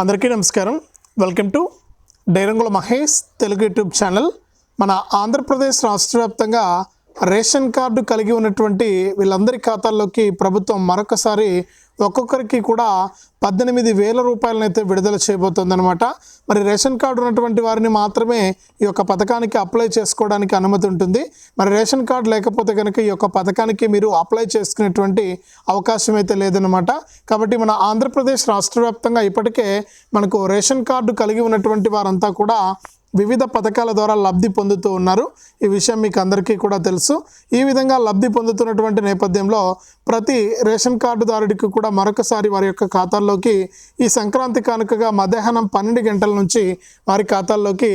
అందరికీ నమస్కారం. Welcome to డైరంగుల Mahesh Telugu YouTube channel. మన ఆంధ్రప్రదేశ్ రాష్ట్ర వ్యాప్తంగా రేషన్ కార్డు కలిగి ఉన్నటువంటి వీళ్ళందరి ఖాతాల్లోకి ప్రభుత్వం మరొకసారి ఒక్కొక్కరికి కూడా పద్దెనిమిది వేల రూపాయలనైతే విడుదల చేయబోతోందనమాట మరి రేషన్ కార్డు ఉన్నటువంటి వారిని మాత్రమే ఈ యొక్క పథకానికి అప్లై చేసుకోవడానికి అనుమతి ఉంటుంది. మరి రేషన్ కార్డు లేకపోతే కనుక ఈ యొక్క పథకానికి మీరు అప్లై చేసుకునేటువంటి అవకాశం అయితే లేదనమాట కాబట్టి మన ఆంధ్రప్రదేశ్ రాష్ట్ర వ్యాప్తంగా ఇప్పటికే మనకు రేషన్ కార్డు కలిగి ఉన్నటువంటి వారంతా కూడా వివిధ పథకాల ద్వారా లబ్ధి పొందుతూ ఉన్నారు. ఈ విషయం మీకు అందరికీ కూడా తెలుసు. ఈ విధంగా లబ్ధి పొందుతున్నటువంటి నేపథ్యంలో ప్రతి రేషన్ కార్డుదారుడికి కూడా మరొకసారి వారి యొక్క ఖాతాల్లోకి ఈ సంక్రాంతి కానుకగా మధ్యాహ్నం పన్నెండు గంటల నుంచి వారి ఖాతాల్లోకి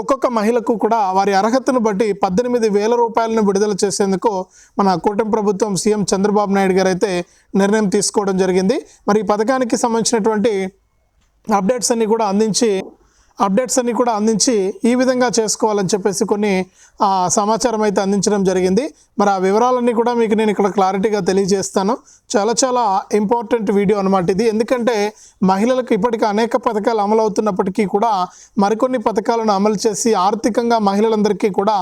ఒక్కొక్క మహిళకు కూడా వారి అర్హతను బట్టి పద్దెనిమిది వేల రూపాయలను విడుదల చేసేందుకు మన కూటమి ప్రభుత్వం సీఎం చంద్రబాబు నాయుడు గారు అయితే నిర్ణయం తీసుకోవడం జరిగింది. మరి ఈ పథకానికి సంబంధించినటువంటి అప్డేట్స్ అన్ని కూడా అందించి అప్డేట్స్ అన్ని కూడా అందించి ఈ విధంగా చేసుకోవాలని చెప్పేసి కొన్ని సమాచారం అయితే అందించడం జరిగింది. మరి ఆ వివరాలన్నీ కూడా మీకు నేను ఇక్కడ క్లారిటీగా తెలియజేస్తాను. చాలా చాలా ఇంపార్టెంట్ వీడియో అనమాట ఇది. ఎందుకంటే మహిళలకు ఇప్పటికీ అనేక పథకాలు అమలు అవుతున్నప్పటికీ కూడా మరికొన్ని పథకాలను అమలు చేసి ఆర్థికంగా మహిళలందరికీ కూడా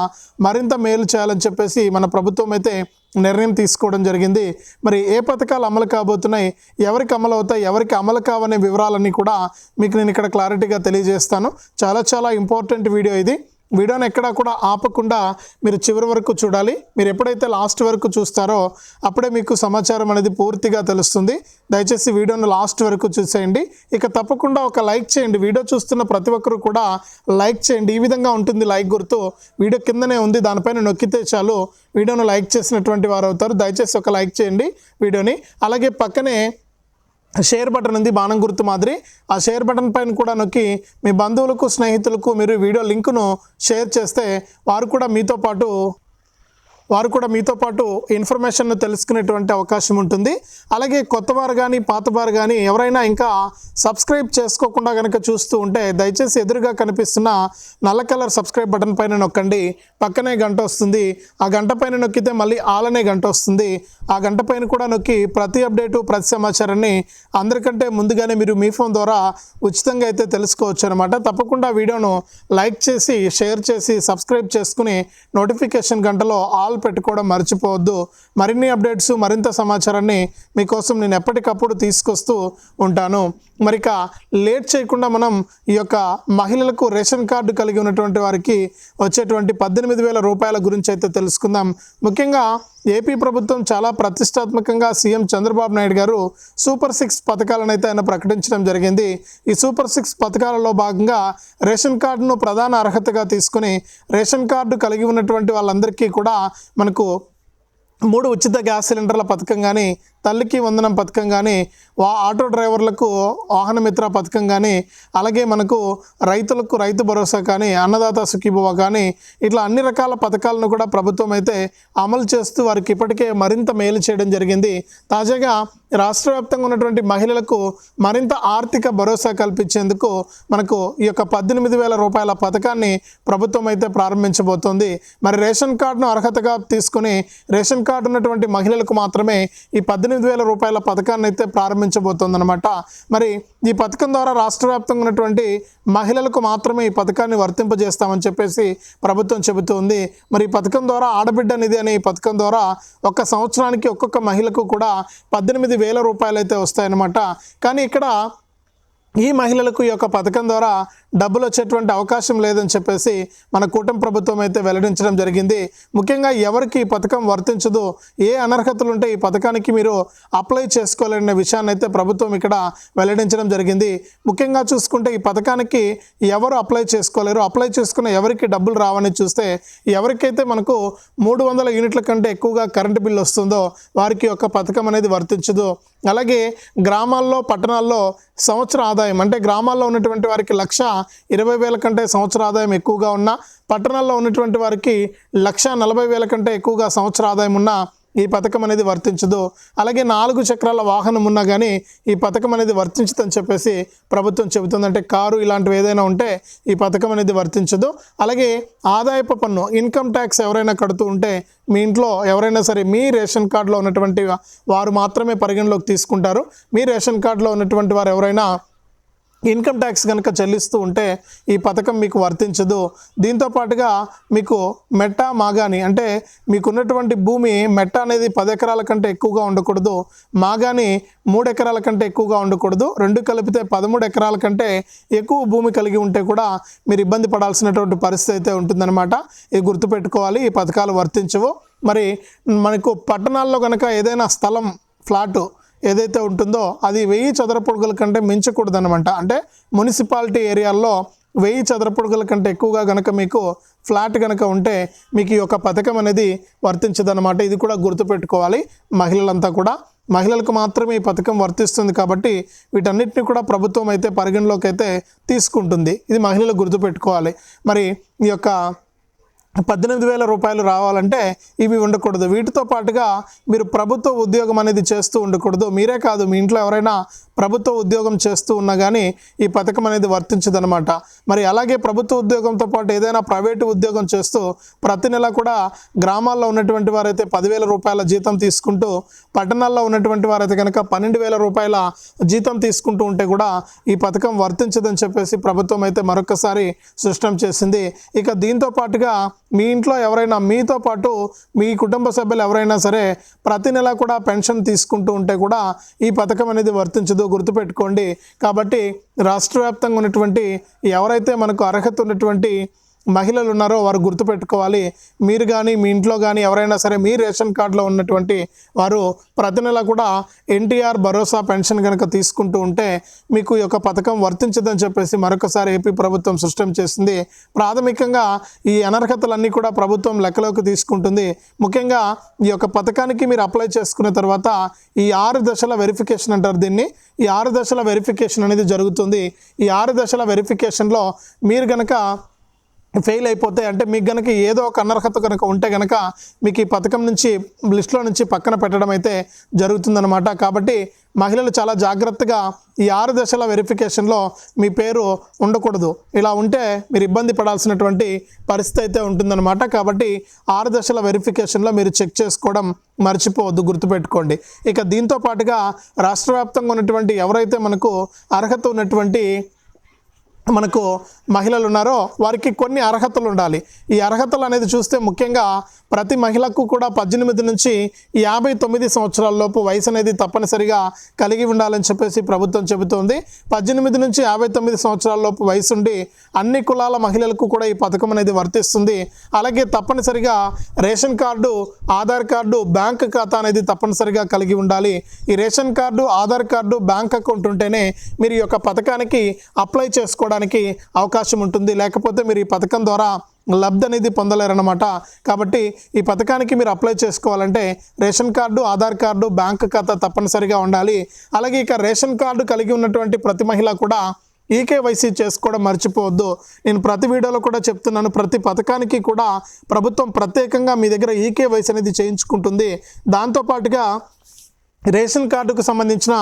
మరింత మేలు చేయాలని చెప్పేసి మన ప్రభుత్వం అయితే నిర్ణయం తీసుకోవడం జరిగింది. మరి ఏ పథకాలు అమలు కాబోతున్నాయి? ఎవరికి అమలు అవుతాయి? ఎవరికి అమలు కావనే వివరాలన్నీ కూడా మీకు నేను ఇక్కడ క్లారిటీగా తెలియజేస్తాను. చాలా చాలా ఇంపార్టెంట్ వీడియో ఇది. వీడియోని ఎక్కడా కూడా ఆపకుండా మీరు చివరి వరకు చూడాలి. మీరు ఎప్పుడైతే లాస్ట్ వరకు చూస్తారో అప్పుడే మీకు సమాచారం అనేది పూర్తిగా తెలుస్తుంది. దయచేసి వీడియోను లాస్ట్ వరకు చూసేయండి. ఇక తప్పకుండా ఒక లైక్ చేయండి. వీడియో చూస్తున్న ప్రతి ఒక్కరు కూడా లైక్ చేయండి. ఈ విధంగా ఉంటుంది లైక్ గుర్తు. వీడియో కిందనే ఉంది. దానిపైన నొక్కితే చాలు. వీడియోను లైక్ చేసినటువంటి వారు అవుతారు. దయచేసి ఒక లైక్ చేయండి వీడియోని. అలాగే పక్కనే షేర్ బటన్ ఉంది బాణం గుర్తు మాదిరి. ఆ షేర్ బటన్ పైన కూడా నొక్కి మీ బంధువులకు స్నేహితులకు మీరు వీడియో లింకును షేర్ చేస్తే వారు కూడా మీతో పాటు వారు కూడా మీతో పాటు ఇన్ఫర్మేషన్ను తెలుసుకునేటువంటి అవకాశం ఉంటుంది. అలాగే కొత్తవారు కానీ పాతవారు కానీ ఎవరైనా ఇంకా సబ్స్క్రైబ్ చేసుకోకుండా కనుక చూస్తూ ఉంటే దయచేసి ఎదురుగా కనిపిస్తున్న నల్ల కలర్ సబ్స్క్రైబ్ బటన్ పైన నొక్కండి. పక్కనే గంట వస్తుంది. ఆ గంట పైన నొక్కితే మళ్ళీ ఆలనే గంట వస్తుంది. ఆ గంట పైన కూడా నొక్కి ప్రతి అప్డేటు ప్రతి సమాచారాన్ని అందరికంటే ముందుగానే మీరు మీ ఫోన్ ద్వారా ఉచితంగా అయితే తెలుసుకోవచ్చు అనమాట తప్పకుండా వీడియోను లైక్ చేసి షేర్ చేసి సబ్స్క్రైబ్ చేసుకుని నోటిఫికేషన్ గంటలో ఆల్ పెట్టుకోవడం మర్చిపోవద్దు. మరిన్ని అప్డేట్స్ మరింత సమాచారాన్ని మీకోసం నేను ఎప్పటికప్పుడు తీసుకొస్తూ ఉంటాను. మరిక లేట్ చేయకుండా మనం ఈ యొక్క మహిళలకు రేషన్ కార్డు కలిగి ఉన్నటువంటి వారికి వచ్చేటువంటి పద్దెనిమిది వేల రూపాయల గురించి అయితే తెలుసుకుందాం. ముఖ్యంగా ఏపీ ప్రభుత్వం చాలా ప్రతిష్టాత్మకంగా సీఎం చంద్రబాబు నాయుడు గారు సూపర్ సిక్స్ పథకాలను అయితే ఆయన ప్రకటించడం జరిగింది. ఈ సూపర్ సిక్స్ పథకాలలో భాగంగా రేషన్ కార్డును ప్రధాన అర్హతగా తీసుకుని రేషన్ కార్డు కలిగి ఉన్నటువంటి వాళ్ళందరికీ కూడా మనకు మూడు ఉచిత గ్యాస్ సిలిండర్ల పథకం కానీ తల్లికి వందనం పథకం కానీ వా ఆటో డ్రైవర్లకు వాహనమిత్ర పథకం కానీ అలాగే మనకు రైతులకు రైతు భరోసా కానీ అన్నదాత సుఖీభవ కానీ ఇట్లా అన్ని రకాల పథకాలను కూడా ప్రభుత్వం అయితే అమలు చేస్తూ వారికి ఇప్పటికే మరింత మేలు చేయడం జరిగింది. తాజాగా రాష్ట్ర వ్యాప్తంగా ఉన్నటువంటి మహిళలకు మరింత ఆర్థిక భరోసా కల్పించేందుకు మనకు ఈ యొక్క పద్దెనిమిది వేల రూపాయల పథకాన్ని ప్రభుత్వం అయితే ప్రారంభించబోతోంది. మరి రేషన్ కార్డును అర్హతగా తీసుకుని రేషన్ కార్డు ఉన్నటువంటి మహిళలకు మాత్రమే ఈ పద్దెనిమిది వేల రూపాయల పథకాన్ని అయితే ప్రారంభించబోతోందనమాట మరి ఈ పథకం ద్వారా రాష్ట్ర వ్యాప్తంగా ఉన్నటువంటి మహిళలకు మాత్రమే ఈ పథకాన్ని వర్తింపజేస్తామని చెప్పేసి ప్రభుత్వం చెబుతుంది. మరి ఈ పథకం ద్వారా ఆడబిడ్డ నిధి అనే ఈ పథకం ద్వారా ఒక్క సంవత్సరానికి ఒక్కొక్క మహిళకు కూడా పద్దెనిమిది వేల రూపాయలు అయితే వస్తాయన్నమాట. కానీ ఇక్కడ ఈ మహిళలకు ఈ యొక్క పథకం ద్వారా డబ్బులు వచ్చేటువంటి అవకాశం లేదని చెప్పేసి మన కూటమి ప్రభుత్వం అయితే వెల్లడించడం జరిగింది. ముఖ్యంగా ఎవరికి ఈ పథకం వర్తించదు ఏ అనర్హతలు ఉంటే ఈ పథకానికి మీరు అప్లై చేసుకోలేని విషయాన్ని అయితే ప్రభుత్వం ఇక్కడ వెల్లడించడం జరిగింది. ముఖ్యంగా చూసుకుంటే ఈ పథకానికి ఎవరు అప్లై చేసుకోలేరు అప్లై చేసుకున్న ఎవరికి డబ్బులు రావని చూస్తే ఎవరికైతే మనకు మూడు వందల యూనిట్ల కంటే ఎక్కువగా కరెంటు బిల్లు వస్తుందో వారికి యొక్క పథకం అనేది వర్తించదు. అలాగే గ్రామాల్లో పట్టణాల్లో సంవత్సర ఆదాయం అంటే గ్రామాల్లో ఉన్నటువంటి వారికి లక్ష ఇరవై వేల కంటే సంవత్సర ఆదాయం ఎక్కువగా ఉన్న పట్టణాల్లో ఉన్నటువంటి వారికి లక్ష నలభై వేల కంటే ఎక్కువగా సంవత్సర ఆదాయం ఉన్న ఈ పథకం అనేది వర్తించదు. అలాగే నాలుగు చక్రాల వాహనం ఉన్నా కానీ ఈ పథకం అనేది వర్తించదని చెప్పేసి ప్రభుత్వం చెబుతుంది. అంటే కారు ఇలాంటివి ఏదైనా ఉంటే ఈ పథకం అనేది వర్తించదు. అలాగే ఆదాయపు పన్ను ఇన్కమ్ ట్యాక్స్ ఎవరైనా కడుతూ ఉంటే మీ ఇంట్లో ఎవరైనా సరే మీ రేషన్ కార్డులో ఉన్నటువంటి వారు మాత్రమే పరిగణలోకి తీసుకుంటారు. మీ రేషన్ కార్డులో ఉన్నటువంటి వారు ఎవరైనా ఇన్కమ్ ట్యాక్స్ కనుక చెల్లిస్తూ ఉంటే ఈ పథకం మీకు వర్తించదు. దీంతో పాటుగా మీకు మెట్ట మాగాని అంటే మీకున్నటువంటి భూమి మెట్ట అనేది పది ఎకరాల కంటే ఎక్కువగా ఉండకూడదు. మాగాని మూడు ఎకరాల కంటే ఎక్కువగా ఉండకూడదు. రెండు కలిపితే పదమూడు ఎకరాల కంటే ఎక్కువ భూమి కలిగి ఉంటే కూడా మీరు ఇబ్బంది పడాల్సినటువంటి పరిస్థితి అయితే ఉంటుందన్నమాట. ఇది గుర్తుపెట్టుకోవాలి. ఈ పథకాలు వర్తించవు. మరి మనకు పట్టణాల్లో కనుక ఏదైనా స్థలం ఫ్లాటు ఏదైతే ఉంటుందో అది వెయ్యి చదరపుడుగుల కంటే మించకూడదనమాట అంటే మున్సిపాలిటీ ఏరియాల్లో వెయ్యి చదరపుడుగల కంటే ఎక్కువగా కనుక మీకు ఫ్లాట్ కనుక ఉంటే మీకు ఈ యొక్క పథకం అనేది వర్తించదనమాట ఇది కూడా గుర్తుపెట్టుకోవాలి. మహిళలంతా కూడా. మహిళలకు మాత్రమే ఈ పథకం వర్తిస్తుంది కాబట్టి వీటన్నిటిని కూడా ప్రభుత్వం అయితే పరిగణలోకి అయితే తీసుకుంటుంది. ఇది మహిళలు గుర్తుపెట్టుకోవాలి. మరి ఈ యొక్క పద్దెనిమిది వేల రూపాయలు రావాలంటే ఇవి ఉండకూడదు. వీటితో పాటుగా మీరు ప్రభుత్వ ఉద్యోగం అనేది చేస్తూ ఉండకూడదు. మీరే కాదు మీ ఇంట్లో ఎవరైనా ప్రభుత్వ ఉద్యోగం చేస్తూ ఉన్నా కానీ ఈ పథకం అనేది వర్తించదనమాట. మరి అలాగే ప్రభుత్వ ఉద్యోగంతో పాటు ఏదైనా ప్రైవేటు ఉద్యోగం చేస్తూ ప్రతి నెల కూడా గ్రామాల్లో ఉన్నటువంటి వారైతే పదివేల రూపాయల జీతం తీసుకుంటూ పట్టణాల్లో ఉన్నటువంటి వారైతే కనుక పన్నెండు వేల రూపాయల జీతం తీసుకుంటూ ఉంటే కూడా ఈ పథకం వర్తించదని చెప్పేసి ప్రభుత్వం అయితే మరొకసారి స్పష్టం చేసింది. ఇక దీంతో పాటుగా మీ ఇంట్లో ఎవరైనా మీతో పాటు మీ కుటుంబ సభ్యులు ఎవరైనా సరే ప్రతి నెల కూడా పెన్షన్ తీసుకుంటూ ఉంటే కూడా ఈ పథకం అనేది వర్తించదు గుర్తుపెట్టుకోండి. కాబట్టి రాష్ట్ర వ్యాప్తంగా ఉన్నటువంటి ఎవరైతే మనకు అర్హత ఉన్నటువంటి మహిళలు ఉన్నారో వారు గుర్తుపెట్టుకోవాలి. మీరు కానీ మీ ఇంట్లో కానీ ఎవరైనా సరే మీ రేషన్ కార్డులో ఉన్నటువంటి వారు ప్రతి నెల కూడా ఎన్టీఆర్ భరోసా పెన్షన్ కనుక తీసుకుంటూ ఉంటే మీకు ఈ యొక్క పథకం వర్తించదని చెప్పేసి మరొకసారి ఏపీ ప్రభుత్వం స్పష్టం చేసింది. ప్రాథమికంగా ఈ అనర్హతలన్నీ కూడా ప్రభుత్వం లెక్కలోకి తీసుకుంటుంది. ముఖ్యంగా ఈ యొక్క పథకానికి మీరు అప్లై చేసుకున్న తర్వాత ఈ ఆరు దశల వెరిఫికేషన్ అంటారు దీన్ని. ఈ ఆరు దశల వెరిఫికేషన్ అనేది జరుగుతుంది. ఈ ఆరు దశల వెరిఫికేషన్లో మీరు కనుక ఫెయిల్ అయిపోతే అంటే మీకు కనుక ఏదో ఒక అనర్హత కనుక ఉంటే కనుక మీకు ఈ పథకం నుంచి లిస్ట్లో నుంచి పక్కన పెట్టడం అయితే జరుగుతుందన్నమాట. కాబట్టి మహిళలు చాలా జాగ్రత్తగా ఈ ఆరు దశల వెరిఫికేషన్లో మీ పేరు ఉండకూడదు. ఇలా ఉంటే మీరు ఇబ్బంది పడాల్సినటువంటి పరిస్థితి అయితే ఉంటుందన్నమాట. కాబట్టి ఆరు దశల వెరిఫికేషన్లో మీరు చెక్ చేసుకోవడం మర్చిపోవద్దు గుర్తుపెట్టుకోండి. ఇక దీంతో పాటుగా రాష్ట్ర వ్యాప్తంగా ఉన్నటువంటి ఎవరైతే మనకు అర్హత ఉన్నటువంటి మనకు మహిళలు ఉన్నారో వారికి కొన్ని అర్హతలు ఉండాలి. ఈ అర్హతలు అనేది చూస్తే ముఖ్యంగా ప్రతి మహిళకు కూడా పద్దెనిమిది నుంచి యాభై తొమ్మిది సంవత్సరాల లోపు వయసు అనేది తప్పనిసరిగా కలిగి ఉండాలని చెప్పేసి ప్రభుత్వం చెబుతోంది. పద్దెనిమిది నుంచి యాభై తొమ్మిది సంవత్సరాల లోపు వయసు ఉండి అన్ని కులాల మహిళలకు కూడా ఈ పథకం అనేది వర్తిస్తుంది. అలాగే తప్పనిసరిగా ration card Aadhaar card bank ఖాతా అనేది తప్పనిసరిగా కలిగి ఉండాలి. ఈ ration card Aadhaar card bank account ఉంటేనే మీరు ఈ యొక్క పథకానికి అప్లై చేసుకోవడం చేసుకోవడానికి అవకాశం ఉంటుంది. లేకపోతే మీరు ఈ పథకం ద్వారా లబ్ధి అనేది పొందలేరన్నమాట. కాబట్టి ఈ పథకానికి మీరు అప్లై చేసుకోవాలంటే ration card Aadhaar card bank ఖాతా తప్పనిసరిగా ఉండాలి. అలాగే ఇక రేషన్ కార్డు కలిగి ఉన్నటువంటి ప్రతి మహిళ కూడా ఈకేవైసీ చేసుకోవడం మర్చిపోవద్దు. నేను ప్రతి వీడియోలో కూడా చెప్తున్నాను ప్రతి పథకానికి కూడా ప్రభుత్వం ప్రత్యేకంగా మీ దగ్గర ఈకేవైసీ అనేది చేయించుకుంటుంది. దాంతోపాటుగా రేషన్ కార్డుకు సంబంధించిన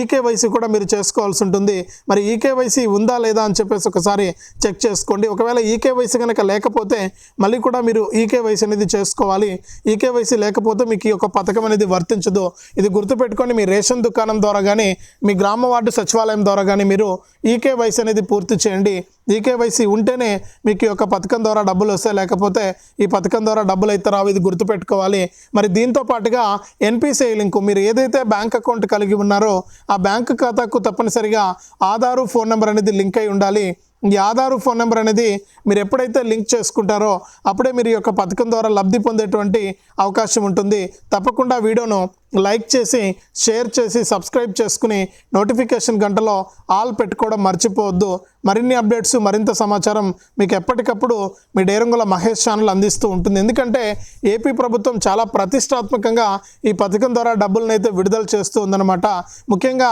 ఈకేవైసీ కూడా మీరు చేసుకోవాల్సి ఉంటుంది. మరి ఈకేవైసీ ఉందా లేదా అని చెప్పేసి ఒకసారి చెక్ చేసుకోండి. ఒకవేళ ఈకేవైసీ కనుక లేకపోతే మళ్ళీ కూడా మీరు ఈకేవైసీ అనేది చేసుకోవాలి. ఈకేవైసీ లేకపోతే మీకు ఈ యొక్క పథకం అనేది వర్తించదు. ఇది గుర్తుపెట్టుకొని మీ రేషన్ దుకాణం ద్వారా కానీ మీ గ్రామ వార్డు సచివాలయం ద్వారా కానీ మీరు ఈకేవైసీ అనేది పూర్తి చేయండి. ఈకేవైసీ ఉంటేనే మీకు ఈ యొక్క పథకం ద్వారా డబ్బులు వస్తాయి. లేకపోతే ఈ పథకం ద్వారా డబ్బులు అయితే రావు. ఇది గుర్తుపెట్టుకోవాలి. మరి దీంతో పాటుగా ఎన్పిసిఐ లింకు మీరు ఏదైతే బ్యాంక్ అకౌంట్ కలిగి ఉన్నారో ఆ బ్యాంక్ ఖాతాకు తప్పనిసరిగా ఆధారు ఫోన్ నెంబర్ అనేది లింక్ అయి ఉండాలి. ఈ ఆధారు ఫోన్ నెంబర్ అనేది మీరు ఎప్పుడైతే లింక్ చేసుకుంటారో అప్పుడే మీరు ఈ యొక్క పథకం ద్వారా లబ్ధి పొందేటువంటి అవకాశం ఉంటుంది. తప్పకుండా వీడియోను లైక్ చేసి షేర్ చేసి సబ్స్క్రైబ్ చేసుకుని నోటిఫికేషన్ గంటలో ఆల్ పెట్టుకోవడం మర్చిపోవద్దు. మరిన్ని అప్డేట్స్ మరింత సమాచారం మీకు ఎప్పటికప్పుడు మీ డేరంగుల మహేష్ ఛానల్ అందిస్తూ ఉంటుంది. ఎందుకంటే ఏపీ ప్రభుత్వం చాలా ప్రతిష్టాత్మకంగా ఈ పథకం ద్వారా డబ్బులను అయితే విడుదల చేస్తూ ఉందన్నమాట. ముఖ్యంగా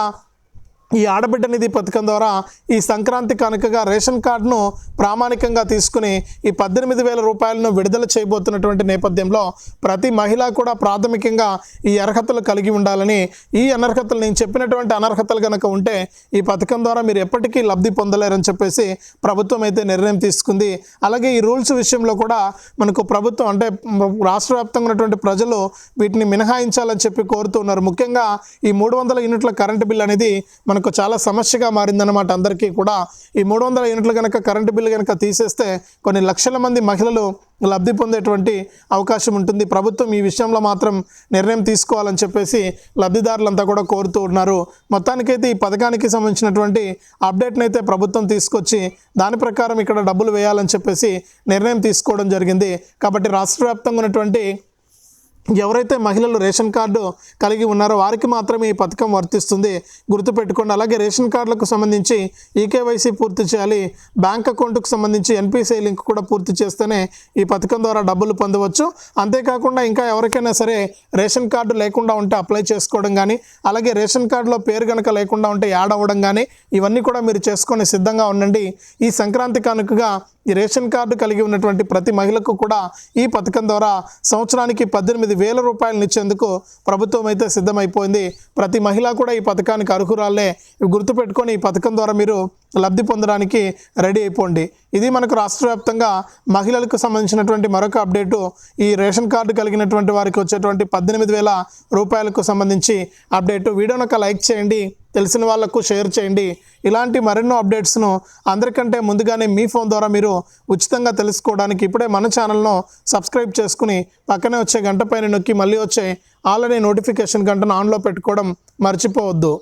ఈ ఆడబిడ్డ నిధి పథకం ద్వారా ఈ సంక్రాంతి కానుకగా రేషన్ కార్డును ప్రామాణికంగా తీసుకుని ఈ పద్దెనిమిది వేల రూపాయలను విడుదల చేయబోతున్నటువంటి నేపథ్యంలో ప్రతి మహిళ కూడా ప్రాథమికంగా ఈ అర్హతలు కలిగి ఉండాలని ఈ అనర్హతలు నేను చెప్పినటువంటి అనర్హతలు కనుక ఉంటే ఈ పథకం ద్వారా మీరు ఎప్పటికీ లబ్ధి పొందలేరని చెప్పేసి ప్రభుత్వం అయితే నిర్ణయం తీసుకుంది. అలాగే ఈ రూల్స్ విషయంలో కూడా మనకు ప్రభుత్వం అంటే రాష్ట్ర వ్యాప్తంగా ఉన్నటువంటి ప్రజలు వీటిని మినహాయించాలని చెప్పి కోరుతున్నారు ముఖ్యంగా ఈ మూడు వందల యూనిట్ల కరెంటు బిల్ అనేది మనకు చాలా సమస్యగా మారిందన్నమాట అందరికీ కూడా. ఈ మూడు వందల యూనిట్లు కనుక కరెంటు బిల్లు కనుక తీసేస్తే కొన్ని లక్షల మంది మహిళలు లబ్ధి పొందేటువంటి అవకాశం ఉంటుంది. ప్రభుత్వం ఈ విషయంలో మాత్రం నిర్ణయం తీసుకోవాలని చెప్పేసి లబ్ధిదారులంతా కూడా కోరుతూ ఉన్నారు. మొత్తానికైతే ఈ పథకానికి సంబంధించినటువంటి అప్డేట్ని అయితే ప్రభుత్వం తీసుకొచ్చి దాని ప్రకారం ఇక్కడ డబ్బులు వేయాలని చెప్పేసి నిర్ణయం తీసుకోవడం జరిగింది. కాబట్టి రాష్ట్ర వ్యాప్తంగా ఉన్నటువంటి ఎవరైతే మహిళలు రేషన్ కార్డు కలిగి ఉన్నారో వారికి మాత్రమే ఈ పథకం వర్తిస్తుంది. గుర్తుపెట్టుకోండి అలాగే రేషన్ కార్డులకు సంబంధించి ఈకేవైసీ పూర్తి చేయాలి. బ్యాంక్ అకౌంట్కు సంబంధించి ఎన్పిసిఐ లింక్ కూడా పూర్తి చేస్తేనే ఈ పథకం ద్వారా డబ్బులు పొందవచ్చు. అంతేకాకుండా ఇంకా ఎవరికైనా సరే రేషన్ కార్డు లేకుండా ఉంటే అప్లై చేసుకోవడం కానీ అలాగే రేషన్ కార్డులో పేరు కనుక లేకుండా ఉంటే యాడ్ అవ్వడం కానీ ఇవన్నీ కూడా మీరు చేసుకొని సిద్ధంగా ఉండండి. ఈ సంక్రాంతి కానుకగా ఈ రేషన్ కార్డు కలిగి ఉన్నటువంటి ప్రతి మహిళకు కూడా ఈ పథకం ద్వారా సంవత్సరానికి పద్దెనిమిది వేల రూపాయలను ఇచ్చేందుకు ప్రభుత్వం అయితే సిద్ధమైపోయింది. ప్రతి మహిళ కూడా ఈ పథకానికి అర్హురాలే గుర్తుపెట్టుకొని ఈ పథకం ద్వారా మీరు లబ్ధి పొందడానికి రెడీ అయిపోండి. ఇది మనకు రాష్ట్ర వ్యాప్తంగా మహిళలకు సంబంధించినటువంటి మరొక అప్డేటు. ఈ రేషన్ కార్డు కలిగినటువంటి వారికి వచ్చేటువంటి పద్దెనిమిది వేల రూపాయలకు సంబంధించి అప్డేటు. వీడియోను ఒక లైక్ చేయండి. తెలిసిన వాళ్ళకు షేర్ చేయండి. ఇలాంటి మరెన్నో అప్డేట్స్ను అందరికంటే ముందుగానే మీ ఫోన్ ద్వారా మీరు ఉచితంగా తెలుసుకోవడానికి ఇప్పుడే మన ఛానల్ను సబ్స్క్రైబ్ చేసుకుని పక్కనే వచ్చే గంట పైన నొక్కి మళ్ళీ వచ్చే ఆల్రెడీ నోటిఫికేషన్ గంటను ఆన్లో పెట్టుకోవడం మర్చిపోవద్దు.